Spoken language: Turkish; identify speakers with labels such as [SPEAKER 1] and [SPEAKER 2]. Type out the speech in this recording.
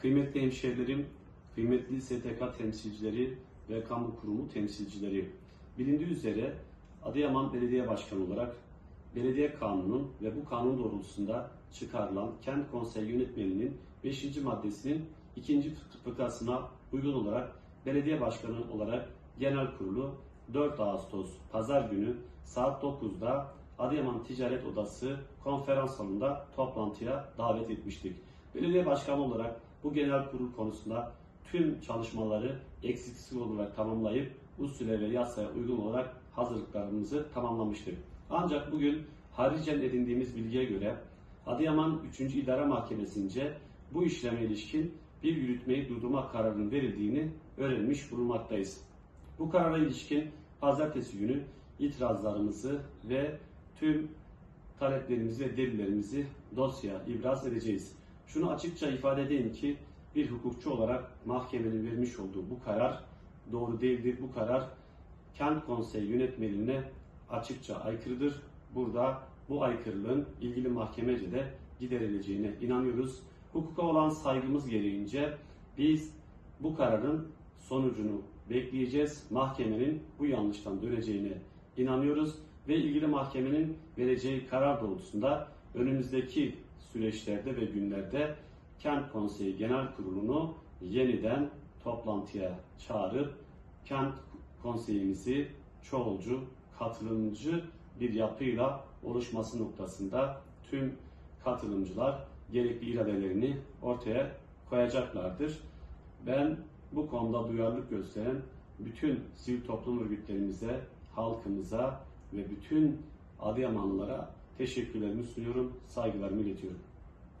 [SPEAKER 1] Kıymetli hemşehrilerim, kıymetli STK temsilcileri ve kamu kurumu temsilcileri. Bilindiği üzere Adıyaman Belediye Başkanı olarak belediye kanunun ve bu kanun doğrultusunda çıkarılan kent konsey yönetmeliğinin 5. maddesinin 2. fıkrasına uygun olarak belediye başkanı olarak genel kurulu 4 Ağustos pazar günü saat 9'da Adıyaman Ticaret Odası konferans salonunda toplantıya davet etmiştik. Belediye başkanı olarak bu genel kurul konusunda tüm çalışmaları eksiksiz olarak tamamlayıp usule ve yasaya uygun olarak hazırlıklarımızı tamamlamıştık. Ancak bugün haricen edindiğimiz bilgiye göre Adıyaman 3. İdare Mahkemesi'nce bu işleme ilişkin bir yürütmeyi durdurma kararının verildiğini öğrenmiş bulunmaktayız. Bu karara ilişkin pazartesi günü itirazlarımızı ve tüm taleplerimizi ve delillerimizi dosyaya ibraz edeceğiz. Şunu açıkça ifade edeyim ki bir hukukçu olarak mahkemenin vermiş olduğu bu karar doğru değildir. Bu karar kent konseyi yönetmeliğine açıkça aykırıdır. Burada bu aykırılığın ilgili mahkemece de giderileceğine inanıyoruz. Hukuka olan saygımız gereğince biz bu kararın sonucunu bekleyeceğiz. Mahkemenin bu yanlıştan döneceğine inanıyoruz ve ilgili mahkemenin vereceği karar doğrultusunda önümüzdeki süreçlerde ve günlerde Kent Konseyi Genel Kurulu'nu yeniden toplantıya çağırıp kent konseyimizi çoğulcu, katılımcı bir yapıyla oluşması noktasında tüm katılımcılar gerekli iradelerini ortaya koyacaklardır. Ben bu konuda duyarlılık gösteren bütün sivil toplum örgütlerimize, halkımıza ve bütün Adıyamanlılara teşekkürlerimi sunuyorum, saygılarımı iletiyorum.